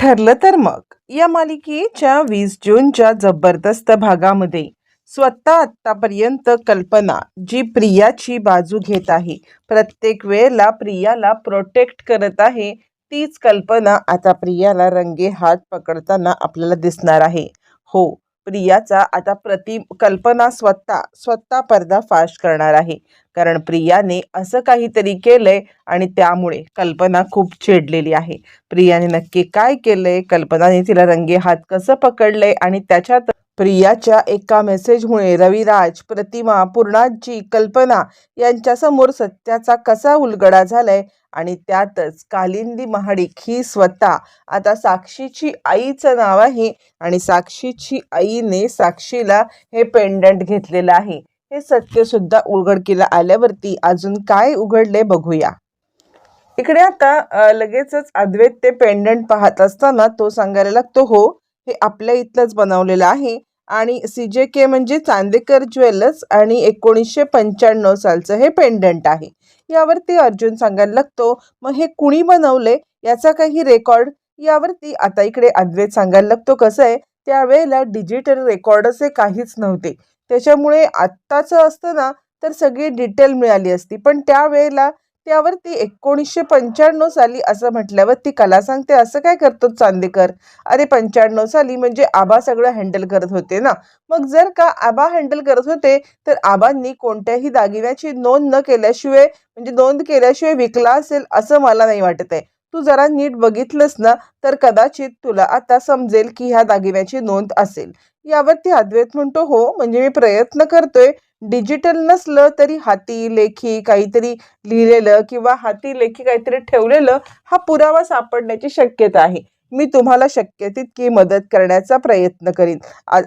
ठरलं तर मग. या मालिकेच्या वीस जूनच्या जबरदस्त भागामध्ये स्वतः आत्तापर्यंत कल्पना जी प्रियाची बाजू घेत आहे प्रत्येक वेळेला प्रियाला प्रोटेक्ट करत आहे तीच कल्पना आता प्रियाला रंगे हात पकडताना आपल्याला दिसणार आहे. हो प्रियाचा आता प्रति कल्पना स्वतः स्वतः पर्दाफाश करणार आहे. कारण प्रियाने असं काहीतरी केलंय आणि त्यामुळे कल्पना खूप चिडलेली आहे. प्रियाने नक्की काय केलंय? कल्पनाने तिला रंगे हात कसं पकडलंय? आणि त्याच्यात प्रियाच्या एका मेसेजमुळे रविराज प्रतिमा पूर्णाजी कल्पना यांच्यासमोर सत्याचा कसा उलगडा झालाय आणि त्यातच कालिंदी महाडिक ही स्वतः. आता साक्षीची आईचं नाव आहे आणि साक्षीची आईने साक्षीला हे पेंडंट घेतलेलं आहे. हे सत्य सुद्धा उघडकीला आल्यावरती अजून काय उघडले बघूया. इकडे आता लगेचच अद्वैत ते पेंडंट पाहत असताना तो सांगायला लागतो हो हे आपल्या इथलंच बनवलेलं आहे. आणि सी जे के म्हणजे चांदेकर ज्वेलर्स आणि एकोणीसशे पंच्याण्णव सालचं हे पेंडंट आहे. यावरती अर्जुन सांगायला लागतो मग हे कुणी बनवले? याचा काही रेकॉर्ड यावरती आता इकडे अद्वैत सांगायला लागतो कसं आहे? त्यावेळेला डिजिटल रेकॉर्ड असे काहीच नव्हते. त्याच्यामुळे आत्ताचं असतं ना तर सगळी डिटेल मिळाली असती. पण त्यावेळेला त्यावरती एकोणीसशे पंच्याण्णव साली असं म्हटल्यावर ती कला सांगते. असं काय करतो चांदेकर? अरे पंच्याण्णव साली म्हणजे आबा सगळं हँडल करत होते ना. मग जर का आबा हँडल करत होते तर आबांनी कोणत्याही दागिन्याची नोंद न केल्याशिवाय म्हणजे नोंद केल्याशिवाय विकला असेल असं मला नाही वाटत आहे. तू जरा नीट बघितलंस ना तर कदाचित तुला आता समजेल की ह्या दागिन्याची नोंद असेल. यावरती अद्वैत म्हणतो हो म्हणजे मी प्रयत्न करतोय डिजिटल नसलं तरी हाती लेखी काहीतरी लिहिलेलं किंवा हाती लेखी काहीतरी ठेवलेलं हा पुरावा सापडण्याची शक्यता आहे. मी तुम्हाला शक्य तितकी मदत करण्याचा प्रयत्न करीन.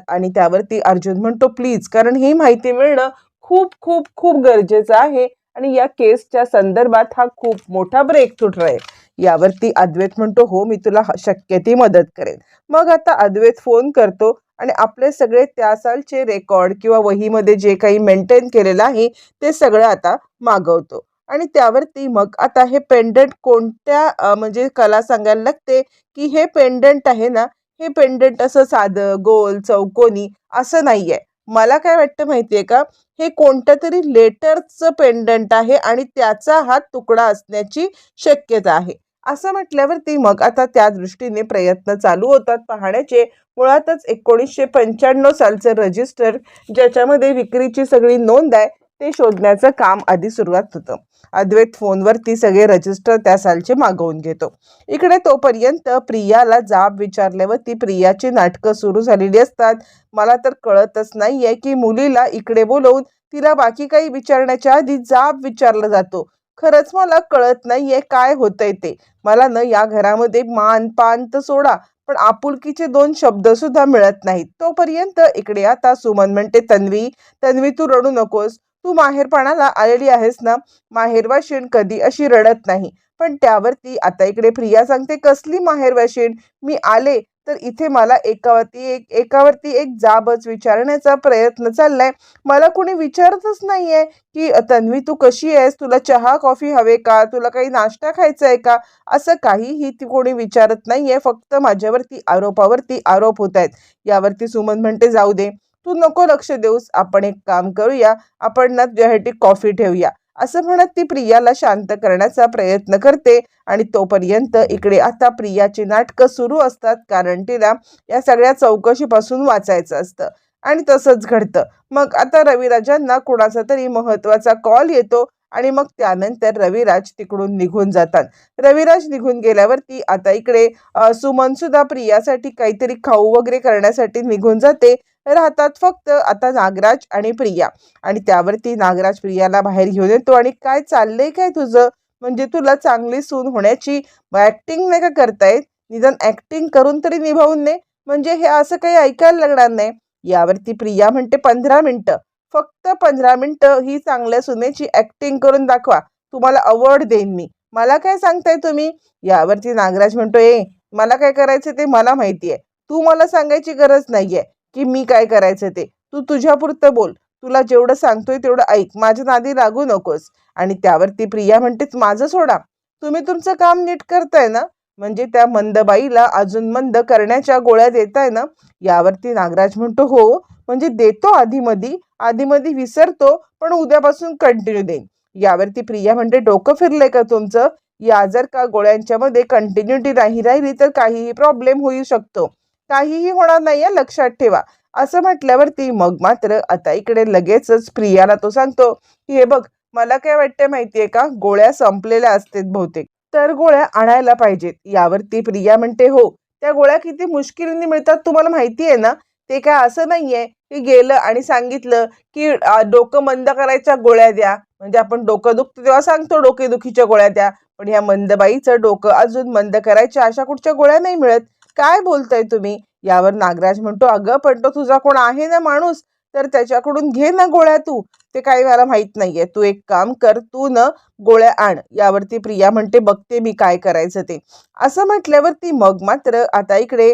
आणि त्यावरती अर्जुन म्हणतो प्लीज कारण ही माहिती मिळणं खूप खूप खूप गरजेचं आहे आणि या केसच्या संदर्भात हा खूप मोठा ब्रेक थ्रू ठरेल यावरती अद्वैत म्हणतो हो मी तुला शक्य ती मदत करेन. मग आता अद्वैत फोन करतो. आणि आपले सगळे त्या सालचे रेकॉर्ड किंवा वहीमध्ये जे काही मेंटेन केलेलं आहे ते सगळं आता मागवतो. आणि त्यावरती मग आता हे पेंडंट कोणत्या म्हणजे कला सांगायला लागते की हे पेंडंट आहे ना हे पेंडंट असं साधं गोल चौकोनी असं नाही आहे मला काय वाटतं माहिती आहे का हे कोणत्या तरी लेटरचं पेंडंट आहे आणि त्याचा हा तुकडा असण्याची शक्यता आहे. असं म्हटल्यावरती मग आता त्या दृष्टीने प्रयत्न चालू होतात पाहण्याचे. मुळातच एकोणीसशे पंच्याण्णव सालचं रजिस्टर ज्याच्यामध्ये विक्रीची सगळी नोंद आहे ते शोधण्याचं काम आधी सुरुवात होतं. अद्वैत फोनवरती सगळे रजिस्टर त्या सालचे मागवून घेतो. इकडे तोपर्यंत प्रियाला जाब विचारल्यावर ती प्रियाची नाटकं सुरू झालेली असतात. मला तर कळतच नाही आहे की मुलीला इकडे बोलवून तिला बाकी काही विचारण्याच्या आधी जाब विचारला जातो. खरंच मला कळत नाहीये काय होतंय ते. मला ना या घरामध्ये मान पान तर सोडा पण आपुलकीचे दोन शब्द सुद्धा मिळत नाहीत. तोपर्यंत इकडे आता सुमन म्हणते तन्वी तन्वी तू रडू नकोस. तू माहेरपणाला आलेली आहेस ना? माहेरवाशीण कधी अशी रडत नाही. पण त्यावरती आता इकडे प्रिया सांगते कसली माहेरवाशीण? मी आले तर इथे मला एकावरती एक एकावरती एक जाबच विचारण्याचा प्रयत्न चाललाय. मला कोणी विचारतच नाहीये की तन्वी तू कशी आहेस? तुला चहा कॉफी हवे का? तुला काही नाश्ता खायचा आहे का? असं काहीही ती कोणी विचारत नाहीये. फक्त माझ्यावरती आरोपावरती आरोप होत आहेत यावरती सुमन म्हणते जाऊ दे. तू नको लक्ष देऊस. आपण एक काम करूया. आपण ना तुझ्यासाठी कॉफी ठेवूया. असं म्हणत ती प्रियाला शांत करण्याचा प्रयत्न करते आणि तोपर्यंत इकडे आता प्रियाची नाटकं सुरू असतात कारण तिला या सगळ्या चौकशीपासून वाचायचं असतं. आणि तसंच घडतं. मग आता रविराजांना कुणाचा तरी महत्त्वाचा कॉल येतो आणि मग त्यानंतर रविराज तिकडून निघून जातात. रविराज निघून गेल्यावरती आता इकडे सुमन सुद्धा प्रियासाठी काहीतरी खाऊ वगैरे करण्यासाठी निघून जाते. राहतात. फक्त आता नागराज आणि प्रिया. आणि त्यावरती नागराज प्रियाला बाहेर घेऊन येतो. आणि काय चाललंय काय तुझं? म्हणजे तुला चांगली सून होण्याची ऍक्टिंग नाही का करतायत? निदान ऍक्टिंग करून तरी निभावून ने म्हणजे हे असं काही ऐकायला लागणार नाही. यावरती प्रिया म्हणते पंधरा मिनटं. फक्त पंधरा मिनटं ही चांगल्या सुनेची ऍक्टिंग करून दाखवा. तुम्हाला अवॉर्ड देईन मी. मला काय सांगताय तुम्ही? यावरती नागराज म्हणतो ए मला काय करायचं ते मला माहिती आहे तू मला सांगायची गरज नाहीये. की मी काय करायचं ते? तू तुझ्यापुरतं बोल. तुला जेवढं सांगतोय तेवढं ऐक. माझ्या नादी लागू नकोस. आणि त्यावरती प्रिया म्हणतेच माझं सोडा. तुम्ही तुमचं काम नीट करताय ना? म्हणजे त्या मंदबाईला अजून मंद करण्याच्या गोळ्या देताय ना? यावरती नागराज म्हणतो हो. म्हणजे देतो आधीमधी. आधीमधी विसरतो पण उद्यापासून कंटिन्यू देईन. यावरती प्रिया म्हणते डोकं फिरलंय का तुमचं? या जर का गोळ्यांच्या मध्ये कंटिन्युटी नाही राहिली तर काहीही प्रॉब्लेम होऊ शकतो. काहीही होणार नाहीये लक्षात ठेवा. असं म्हटल्यावरती मग मात्र आता इकडे लगेचच प्रियाला तो सांगतो की हे बघ मला काय वाटतंय माहितीये का? गोळ्या संपलेल्या असतात बहुतेक. तर गोळ्या आणायला पाहिजेत. यावरती प्रिया म्हणते हो त्या गोळ्या किती मुश्किलीने मिळतात तुम्हाला माहिती आहे ना? ते काय असं नाहीये की गेलं आणि सांगितलं की डोकं मंद करायच्या गोळ्या द्या. म्हणजे आपण डोकं दुखतं तेव्हा सांगतो डोकेदुखीच्या गोळ्या द्या. पण ह्या मंदबाईचं डोकं अजून मंद करायच्या अशा कुठच्या गोळ्या नाही मिळत. काय बोलताय तुम्ही? यावर नागराज म्हणतो अगं पण तो तुझा कोण आहे ना माणूस तर त्याच्याकडून घे ना गोळ्या तू. ते काही मला माहीत नाहीये. तू एक काम कर तू न गोळ्या आण. यावरती प्रिया म्हणते बघते मी काय करायचं ते. असं म्हटल्यावरती मग मात्र आता इकडे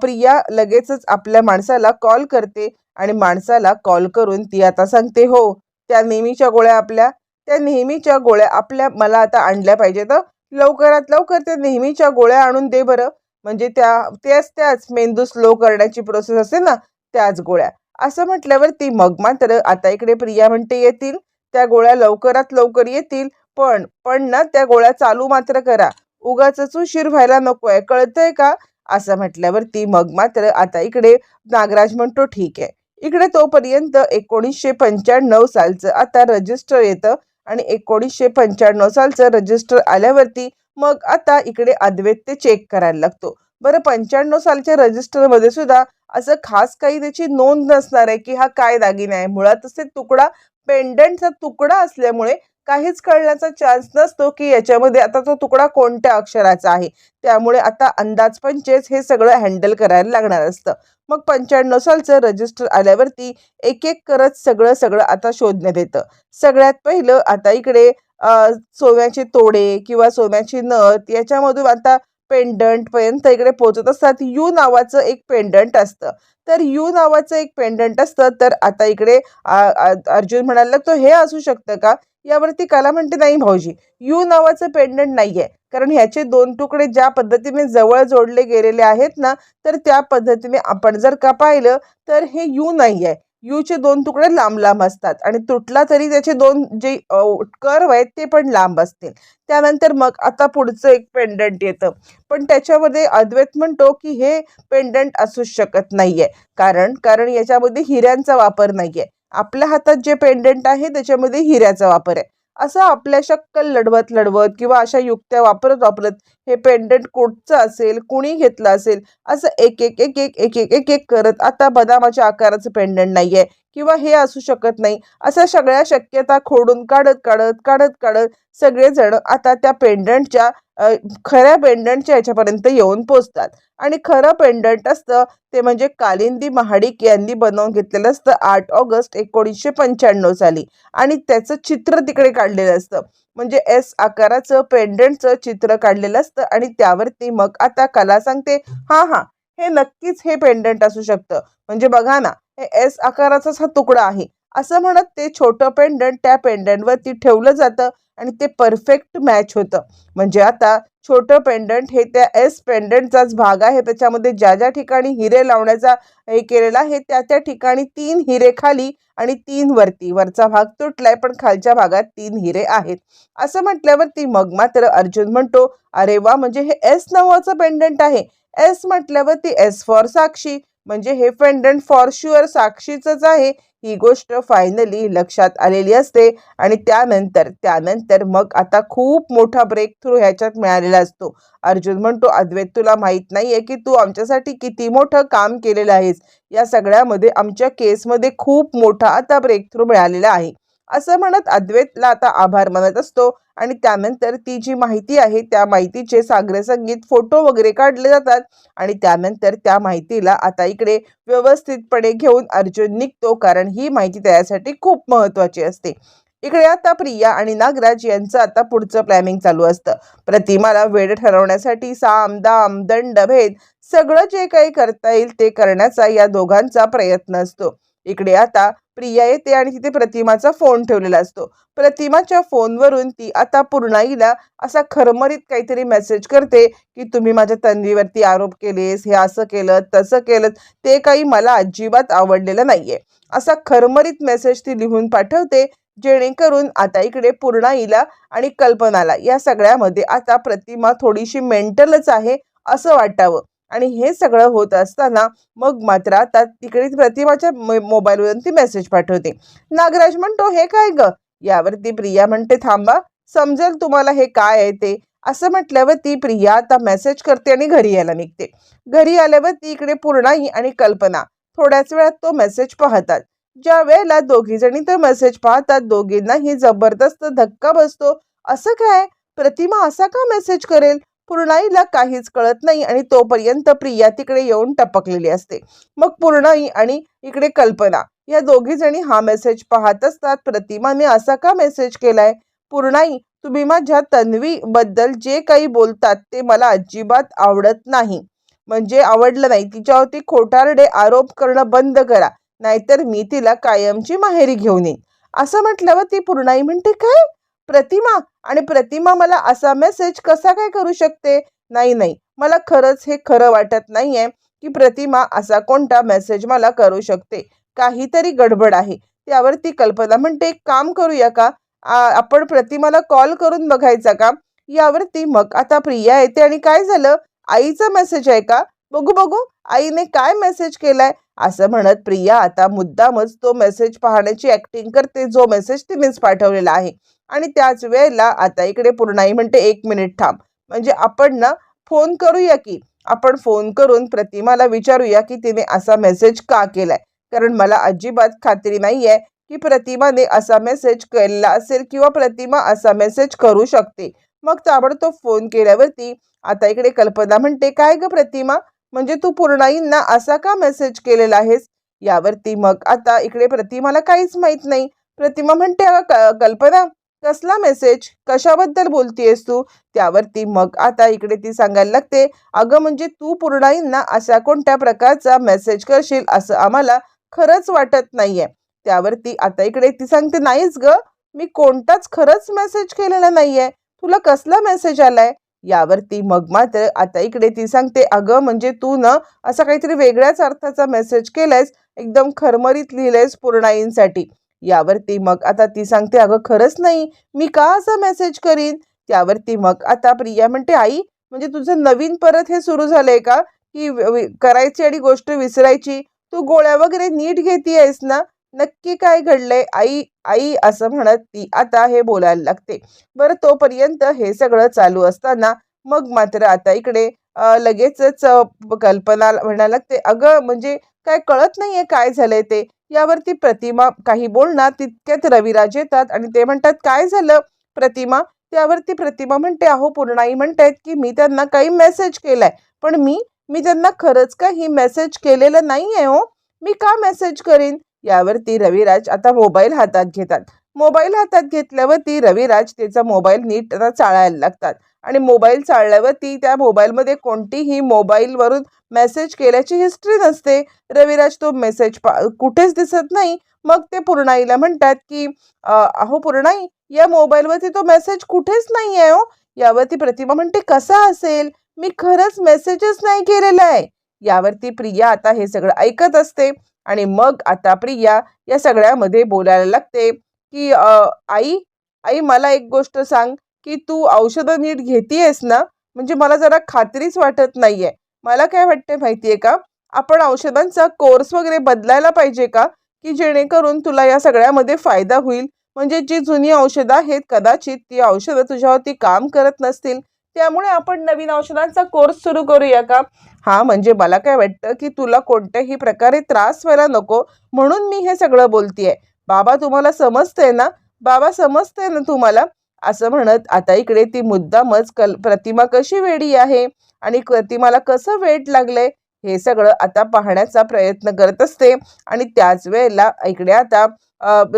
प्रिया लगेचच आपल्या माणसाला कॉल करते आणि माणसाला कॉल करून ती आता सांगते हो त्या नेहमीच्या गोळ्या आपल्या त्या नेहमीच्या गोळ्या आपल्या मला आता आणल्या पाहिजेत लवकरात लवकर त्या नेहमीच्या गोळ्या आणून दे बरं. म्हणजे त्या त्याच त्याच मेंदू स्लो करण्याची प्रोसेस असते ना त्याच गोळ्या. असं म्हटल्यावरती मग मात्र आता इकडे प्रिया म्हणते येतील त्या गोळ्या लवकरात लवकर येतील पण पण ना त्या गोळ्या चालू मात्र करा. उगाच उशीर व्हायला नकोय कळतंय का? असं म्हटल्यावरती मग मात्र आता इकडे नागराज म्हणतो ठीक आहे. इकडे तोपर्यंत एकोणीसशे पंच्याण्णव सालचं आता रजिस्टर येतं आणि एकोणीसशे पंच्याण्णव सालचं रजिस्टर आल्यावरती मग आता इकडे अद्वैत ते चेक करायला लागतो. बरं पंच्याण्णव सालच्या रजिस्टरमध्ये सुद्धा असं खास काही त्याची नोंद नसणार आहे की हा काय दागिना आहे. मुळातच ते तुकडा पेंडंटचा तुकडा असल्यामुळे काहीच कळण्याचा चान्स नसतो की याच्यामध्ये आता तो तुकडा कोणत्या अक्षराचा आहे? त्यामुळे आता अंदाज पंचेच हे सगळं हँडल करायला लागणार असतं. मग पंच्याण्णव सालचं रजिस्टर आल्यावरती एक एक करत सगळं सगळं आता शोधण्यात येतं. सगळ्यात पहिलं आता इकडे सोम्याचे सोन्याचे तोडे किंवा सोन्याची नथ याच्यामधून आता पेंडंट पर्यंत इकडे पोहोचत असतात. यू नावाचं एक पेंडंट असतं. तर यू नावाचं एक पेंडंट असतं. तर आता इकडे आ- अर्जुन म्हणायला लागतो हे असू शकतं का? यावरती कला म्हणते नाही भाऊजी यू नावाचं पेंडंट नाही आहे कारण ह्याचे दोन तुकडे ज्या पद्धतीने जवळ जोडले गेलेले आहेत ना तर त्या पद्धतीने आपण जर का पाहिलं तर हे यू नाही आहे यूचे दोन तुकडे लांब लांब असतात आणि तुटला तरी त्याचे दोन जे कर्व आहेत ते पण लांब असतील. त्यानंतर मग आता पुढचं एक पेंडंट येतं. पण त्याच्यामध्ये अद्वैत म्हणतो की हे पेंडंट असूच शकत नाहीये. कारण कारण याच्यामध्ये हिऱ्यांचा वापर नाहीये. आपल्या हातात जे पेंडंट आहे त्याच्यामध्ये हिऱ्याचा वापर आहे. असं आपल्या शक्कल लढवत लढवत किंवा अशा युक्त्या वापरत वापरत हे पेंडंट कुठचं असेल कुणी घेतलं असेल असं एक एक एक एक एक एक एक एक करत आता बदामाच्या आकाराचं पेंडंट नाही आहे किंवा हे असू शकत नाही. अशा सगळ्या शक्यता खोडून काढत काढत काढत काढत सगळेजण आता त्या पेंडंटच्या खऱ्या पेंडंटच्या ह्याच्यापर्यंत येऊन पोचतात. आणि खरं पेंडंट असतं ते म्हणजे कालिंदी महाडिक यांनी बनवून घेतलेलं असतं आठ ऑगस्ट एकोणीसशे पंच्याण्णव साली. आणि त्याचं चित्र तिकडे काढलेलं असतं. म्हणजे एस आकाराचं पेंडंटचं चित्र काढलेलं असतं आणि त्यावरती मग आता कला सांगते. हा हा हे नक्कीच हे पेंडंट असू शकतं. म्हणजे बघा ना हे एस आकाराचाच हा तुकडा आहे. असं म्हणत ते छोटं पेंडंट त्या पेंडंटवरती ठेवलं जातं आणि ते परफेक्ट मॅच होतं. म्हणजे आता छोटं पेंडंट हे त्या एस पेंडंटचाच भाग आहे त्याच्यामध्ये ज्या ज्या ठिकाणी हिरे लावण्याचा हे केलेला आहे त्या त्या ठिकाणी तीन हिरे खाली आणि तीन वरती. वरचा भाग तुटलाय पण खालच्या भागात तीन हिरे आहेत. असं म्हटल्यावरती मग मात्र अर्जुन म्हणतो अरे वा म्हणजे हे एस नावाचं पेंडंट आहे. एस म्हटल्यावरती एस फॉर साक्षी. म्हणजे हे पेंडंट फॉर शुअर साक्षीचंच आहे. ही गोष्ट फायनली लक्षात आलेली असते आणि त्यानंतर त्यानंतर मग आता खूप मोठा ब्रेक थ्रू ह्याच्यात मिळालेला असतो. अर्जुन म्हणतो अद्वैत तुला माहीत नाहीये की तू आमच्यासाठी किती मोठं काम केलेलं आहेस. या सगळ्यामध्ये आमच्या केसमध्ये खूप मोठा आता ब्रेक थ्रू मिळालेला आहे. असं म्हणत अद्वैतला आता आभार मानत असतो. आणि त्यानंतर ती जी माहिती आहे त्या माहितीचे सागरसंगीत फोटो वगैरे काढले जातात. आणि त्यानंतर त्या माहितीला आता इकडे व्यवस्थितपणे घेऊन अर्जुन निघतो कारण ही माहिती त्यासाठी खूप महत्त्वाची असते. इकडे आता प्रिया आणि नागराज यांचं आता पुढचं प्लॅनिंग चालू असतं. प्रतिमाला वेळ ठरवण्यासाठी साम दाम दंड भेद सगळं जे काही करता येईल ते करण्याचा या दोघांचा प्रयत्न असतो. इकडे आता प्रिया येते आणि तिथे प्रतिमाचा फोन ठेवलेला असतो. प्रतिमाच्या फोनवरून ती आता पूर्णाईला असा खरमरीत काहीतरी मेसेज करते की तुम्ही माझ्या तन्वीवरती आरोप केलेस हे असं केलं तसं केलं ते काही मला अजिबात आवडलेलं नाहीये. असा खरमरीत मेसेज ती लिहून पाठवते जेणेकरून आता इकडे पूर्णाईला आणि कल्पनाला या सगळ्यामध्ये आता प्रतिमा थोडीशी मेंटलच आहे असं वाटावं. आणि हे सगळं होत असताना मग मात्र आता तिकडे प्रतिमाच्या मोबाईलवरून ती मेसेज पाठवते. नागराज म्हणतो हे काय ग? यावरती प्रिया म्हणते थांबा समजेल तुम्हाला हे काय आहे ते. असं म्हटल्यावर ती प्रिया आता मेसेज करते आणि घरी यायला निघते. घरी आल्यावर ती इकडे पूर्णाई आणि कल्पना. थोड्याच वेळात तो मेसेज पाहतात. ज्या वेळेला दोघी जणी तो मेसेज पाहतात दोघींनाही जबरदस्त धक्का बसतो. असं काय? प्रतिमा असा का मेसेज करेल? पूर्णाईला काहीच कळत नाही आणि तोपर्यंत प्रिया तिकडे येऊन टपकलेली असते. मग पूर्णाई आणि इकडे कल्पना या दोघी जणी हा मेसेज पाहत असतात. प्रतिमाने असा का मेसेज केलाय? पूर्णाई तुम्ही माझ्या तन्वी बद्दल जे काही बोलतात ते मला अजिबात आवडत नाही. म्हणजे आवडलं नाही. तिच्यावरती खोटारडे आरोप करणं बंद करा. नाहीतर मी तिला कायमची माहेरी घेऊन येईन. असं म्हटल्यावर ती पूर्णाई म्हणते काय? प्रतिमा? आणि प्रतिमा मला असा मेसेज कसा काय करू शकते? नाही नाही. मला खरंच हे खरं वाटत नाहीये की प्रतिमा असा कोणता मेसेज मला करू शकते. काहीतरी गडबड आहे. त्यावर ती कल्पना म्हणते एक काम करूया का? आपण प्रतिमाला कॉल करून बघायचा का? यावरती मग आता प्रिया येते आणि काय झालं? आईचा मेसेज आहे का? बघू बघू. आईने काय मेसेज केलाय? असं म्हणत प्रिया आता मुद्दामच तो मेसेज पाहण्याची ऍक्टिंग करते जो मेसेज तिनेच पाठवलेला आहे. आणि त्याच वेळेला आता इकडे पूर्णाई म्हणते एक मिनिट थांब. म्हणजे आपण ना फोन करूया की आपण फोन करून प्रतिमाला विचारूया की तिने असा मेसेज का केलाय? कारण मला अजिबात खात्री नाही आहे की प्रतिमाने असा मेसेज केला असेल किंवा प्रतिमा असा मेसेज करू शकते. मग ताबडतोब फोन केल्यावरती आता इकडे कल्पना म्हणते काय ग प्रतिमा? म्हणजे तू पूर्णाईंना असा का मेसेज केलेला आहेस? यावरती मग आता इकडे प्रतिमाला काहीच माहीत नाही. प्रतिमा म्हणते अगं कल्पना कसला मेसेज कशाबद्दल बोलतीयस तू? त्यावरती मग आता इकडे ती सांगायला लागते अगं म्हणजे तू पूर्णाईंना अशा कोणत्या प्रकारचा मेसेज करशील असं आम्हाला खरंच वाटत नाहीये. त्यावरती आता इकडे ती सांगते नाहीच ग मी कोणताच खरंच मेसेज केलेला नाहीये. तुला कसला मेसेज आलाय? यावरती मग मात्र आता इकडे ती सांगते अगं म्हणजे तू ना असा काहीतरी वेगळ्याच अर्थाचा मेसेज केलायस एकदम खरमरीत लिहिलंयस पूर्णाईंसाठी. यावरती मग आता ती सांगते अगं खरंच नाही मी का असा मेसेज करीन? त्यावरती मग आता प्रिया म्हणते आई म्हणजे तुझं नवीन परत हे सुरू झालंय का? की करायची आणि गोष्ट विसरायची? तू गोळ्या वगैरे नीट घेती आहेस ना? नक्की काय घडलंय? आई आई असं म्हणत ती आता हे बोलायला लागते. बरं तोपर्यंत हे सगळं चालू असताना मग मात्र आता इकडे लगेचच कल्पना म्हणायला लागते. अगं म्हणजे काय कळत नाहीये काय झालंय ते? यावरती प्रतिमा काही बोलणार तितक्यात रविराज येतात आणि ते म्हणतात काय झालं प्रतिमा? त्यावरती प्रतिमा म्हणते अहो पूर्णाई म्हणतायत की मी त्यांना काही मेसेज केलाय. पण मी मी त्यांना खरंच काही मेसेज केलेलं नाही आहे हो. मी का मेसेज करीन? यावरती रविराज आता मोबाईल हातात घेतात. मोबाईल हातात घेतल्यावरती रविराज त्याचा मोबाईल नीट चाळायला लागतात. आणि मोबाईल चाळल्यावरती त्या मोबाईलमध्ये कोणतीही मोबाईलवरून मेसेज केल्याची हिस्ट्री नसते. रविराज तो मेसेज पा कुठेच दिसत नाही. मग ते पूर्णाईला म्हणतात की अहो पूर्णाई या मोबाईलवरती तो मेसेज कुठेच नाही आहे हो. यावरती प्रतिमा म्हणते कसा असेल? मी खरंच मेसेजच नाही केलेला आहे. यावरती प्रिया आता हे सगळं ऐकत असते. आणि मग आता प्रिया या सगळ्यामध्ये बोलायला लागते की आई आई मला एक गोष्ट सांग की तू औषधं नीट घेतीयस ना? म्हणजे मला जरा खात्रीच वाटत नाहीये. मला काय वाटते माहितीये का? आपण औषधांचा कोर्स वगैरे बदलायला पाहिजे का? की जेणेकरून तुला या सगळ्यामध्ये फायदा होईल. म्हणजे जी जुनी औषधं आहेत कदाचित ती औषधं तुझ्यावरती काम करत नसतील. त्यामुळे आपण नवीन औषधांचा कोर्स सुरू करूया का? हा म्हणजे मला काय वाटतं की तुला कोणत्याही प्रकारे त्रास व्हायला नको म्हणून मी हे सगळं बोलतीये. बाबा तुम्हाला समजतंय ना? बाबा समजतंय ना तुम्हाला? असं म्हणत आता इकडे ती मुद्दामच कल प्रतिमा कशी वेडी आहे? आणि प्रतिमाला कसं वेट लागलंय? हे सगळं आता पाहण्याचा प्रयत्न करत असते. आणि त्याच वेळेला इकडे आता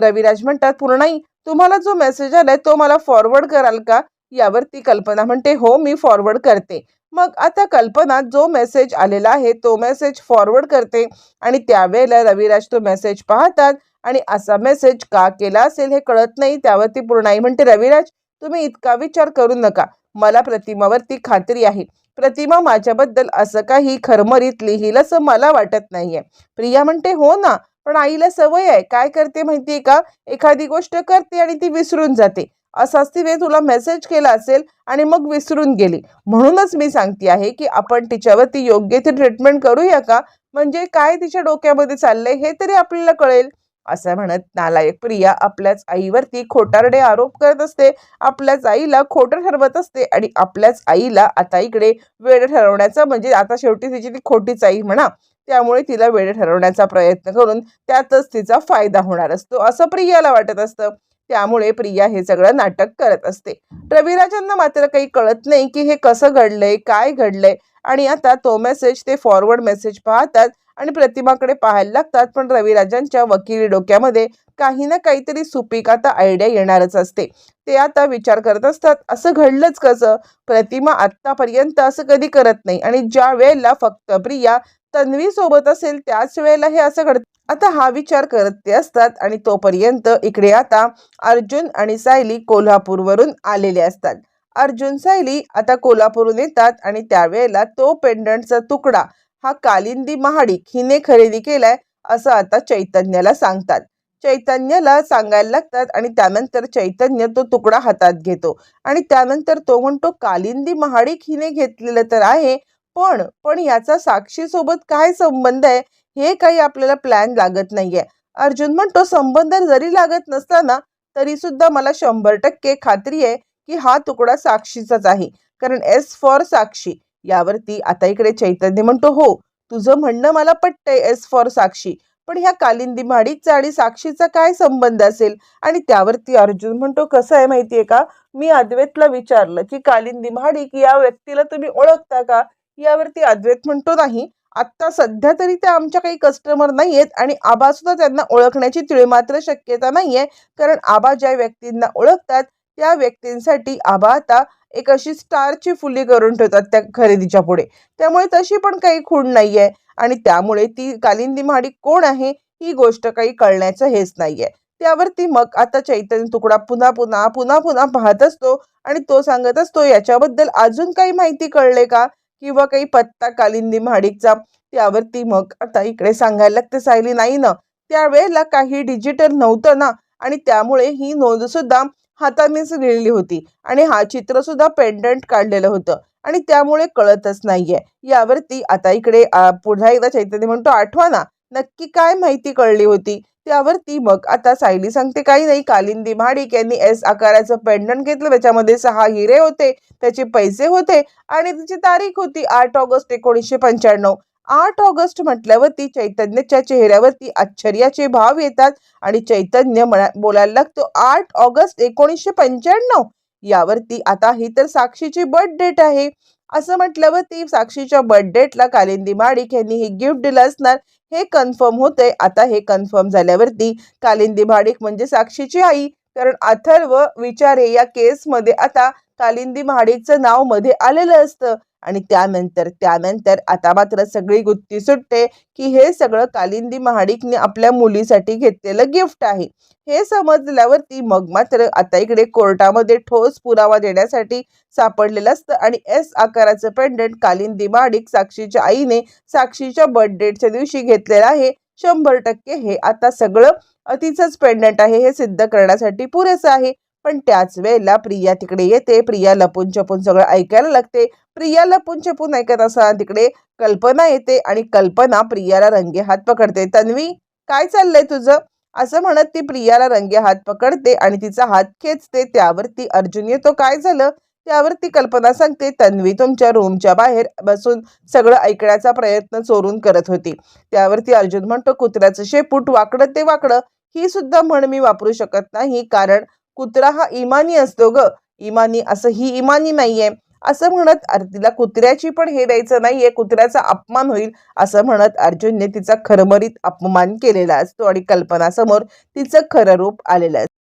रविराज म्हणतात पूर्णाई तुम्हाला जो मेसेज आलाय तो मला फॉरवर्ड कराल का? यावर ती कल्पना म्हणते हो मी फॉरवर्ड करते. मग आता कल्पना जो मेसेज आलेला आहे तो मेसेज फॉरवर्ड करते आणि त्यावेळेला रविराज तो मेसेज पाहतात आणि असा मेसेज का केला असेल हे कळत नाही. त्यावरती पूर्णाई म्हणते रविराज तुम्ही इतका विचार करू नका. मला प्रतिमावरती खात्री आहे. प्रतिमा माझ्याबद्दल असं काही खरमरीत लिहिल असं मला वाटत नाहीये. प्रिया म्हणते हो ना पण आईला सवय आहे. काय करते माहितीये का? एखादी गोष्ट करते आणि ती विसरून जाते. असाच तिने तुला मेसेज केला असेल आणि मग विसरून गेली. म्हणूनच मी सांगते आहे की आपण तिच्यावरती योग्य ती ट्रीटमेंट करूया का? म्हणजे काय तिच्या डोक्यामध्ये चाललंय हे तरी आपल्याला कळेल. असं म्हणत नालायक प्रिया आपल्याच आईवरती खोटारडे आरोप करत असते. आपल्याच आईला खोटं ठरवत असते आणि आपल्याच आईला आता इकडे वेळ ठरवण्याचा म्हणजे आता शेवटी तिची ती खोटीच आई म्हणा त्यामुळे तिला वेळ ठरवण्याचा प्रयत्न करून त्यातच तिचा फायदा होणार असतो. असं प्रियाला वाटत असतं. त्यामुळे प्रिया हे सगळं नाटक करत असते. रविराजांना मात्र काही कळत नाही की हे कसं घडलंय काय घडलंय. आणि आता तो मेसेज ते फॉरवर्ड मेसेज पाहतात आणि प्रतिमाकडे पाहायला लागतात. पण रविराजांच्या वकिली डोक्यामध्ये काही ना काहीतरी सुपीक आता आयडिया येणारच असते. ते आता विचार करत असतात असं घडलंच कसं? प्रतिमा आत्तापर्यंत असं कधी करत नाही आणि ज्या वेळेला फक्त प्रिया तन्वी सोबत असेल त्याच वेळेला हे असं घडत. आता हा विचार करत ते असतात आणि तोपर्यंत इकडे आता अर्जुन आणि सायली कोल्हापूरवरून आलेले असतात. अर्जुन सायली आता कोल्हापूरहून येतात आणि त्यावेळेला तो पेंडंटचा तुकडा हा कालिंदी महाडिक हिने खरेदी केलाय असं आता चैतन्याला सांगतात. चैतन्याला सांगायला लागतात आणि त्यानंतर चैतन्य तो तुकडा हातात घेतो आणि त्यानंतर तो म्हणतो कालिंदी महाडिक हिने घेतलेलं तर आहे पण पण याचा साक्षीसोबत काय संबंध आहे? हे काही आपल्याला प्लॅन लागत नाहीये. अर्जुन म्हणतो संबंध जरी लागत नसताना तरी सुद्धा मला शंभर टक्के खात्री आहे की हा तुकडा साक्षीचाच आहे. कारण एस फॉर साक्षी यावरती आता इकडे चैतन्य म्हणतो हो तुझं म्हणणं मला पटतंय एस फॉर साक्षी पण ह्या कालिंदी माडीचा आणि साक्षीचा काय संबंध असेल? आणि त्यावरती अर्जुन म्हणतो कसं आहे माहितीये का? मी अद्वैतला विचारलं की कालिंदी महाडिक या व्यक्तीला तुम्ही ओळखता का? यावरती अद्वैत म्हणतो नाही आत्ता सध्या तरी त्या आमच्या काही कस्टमर नाही आहेत आणि आबा सुद्धा त्यांना ओळखण्याची तिळमात्र शक्यता नाही आहे कारण आबा ज्या व्यक्तींना ओळखतात त्या व्यक्तींसाठी आबा आता एक अशी स्टारची फुली करून ठेवतात त्या खरेदीच्या पुढे. त्यामुळे तशी पण काही खूण नाही आहे आणि त्यामुळे ती कालिंदी महाडिक कोण आहे ही गोष्ट काही कळण्याचं हेच नाही आहे त्यावरती मग आता चैतन्य तुकडा पुन्हा पुन्हा पुन्हा पुन्हा पाहत असतो आणि तो सांगत असतो याच्याबद्दल अजून काही माहिती कळले का? किंवा काही पत्ता कालिंदी महाडिकचा त्यावरती मग आता इकडे सांगायला लागते सायली नाही ना. त्यावेळेला काही डिजिटल नव्हतं ना आणि त्यामुळे ही नोंद सुद्धा हातानेच लिहिली होती. आणि हा चित्र सुद्धा पेंडंट काढलेलं होतं. आणि त्यामुळे कळतच नाहीये. यावरती आता इकडे पुन्हा एकदा चैतन्य म्हणतो आठवा ना नक्की काय माहिती कळली होती? त्यावरती मग आता सायली सांगते काही नाही कालिंदी महाडिक यांनी एस आकाराचं पेंडंट घेतलं. त्याच्यामध्ये सहा हिरे होते त्याचे पैसे होते आणि त्याची तारीख होती आठ ऑगस्ट एकोणीसशे पंच्याण्णव. आठ ऑगस्ट म्हटल्यावरती चैतन्याच्या चेहऱ्यावरती आश्चर्याचे भाव येतात आणि चैतन्य म्हणा बोलायला लागतो आठ ऑगस्ट एकोणीसशे पंच्याण्णव. यावरती आता ही तर साक्षीची बर्थ डेट आहे. असं म्हटल्यावरती साक्षीच्या बर्थ डेटला कालिंदी माडिक यांनी हे गिफ्ट दिलं असणार. हे कन्फर्म होते आता हे कन्फर्म झाल्यावरती कालिंदी माडिक म्हणजे साक्षीची आई. कारण अथर्व विचारे या केसमध्ये आता कालिंदी महाडिकचं नावमध्ये आलेलं असतं. आणि त्यानंतर त्यानंतर आता मात्र सगळी गुत्ती सुटते की हे सगळं कालिंदी महाडिकने आपल्या मुलीसाठी घेतलेलं गिफ्ट आहे. हे समजल्यावरती मग मात्र आता इकडे कोर्टामध्ये ठोस पुरावा देण्यासाठी सापडलेलं असतं आणि एस आकाराचं पेंडंट कालिंदी महाडिक साक्षीच्या आईने साक्षीच्या बर्थडेच्या दिवशी घेतलेलं आहे. शंभर टक्के हे आता सगळं अतिचंच पेंडंट आहे हे सिद्ध करण्यासाठी पुरेसं आहे. पण त्याच वेळेला प्रिया तिकडे येते. प्रिया लपून छपून सगळं ऐकायला लागते. प्रिया लपून छपून ऐकत असताना तिकडे कल्पना येते आणि कल्पना प्रियाला रंगे हात पकडते. तन्वी काय चाललंय तुझं? असं म्हणत ती प्रियाला रंगे हात पकडते आणि तिचा हात खेचते. त्यावरती अर्जुन येतो. काय झालं? त्यावरती कल्पना सांगते. तन्वी तुमच्या रूमच्या बाहेर बसून सगळं ऐकण्याचा प्रयत्न चोरून करत होती. त्यावरती अर्जुन म्हणतो कुत्र्याचं शेपूट वाकडं ते वाकडं. ही सुद्धा म्हण मी वापरू शकत नाही कारण कुत्रा हा इमानी असतो ग. इमानी असं ही इमानी नाहीये. असं म्हणत तिला कुत्र्याची पण हे द्यायचं नाहीये. कुत्र्याचा अपमान होईल असं म्हणत अर्जुनने तिचा खरमरीत अपमान केलेला असतो आणि कल्पनासमोर तिचं खरं रूप आलेलं असतं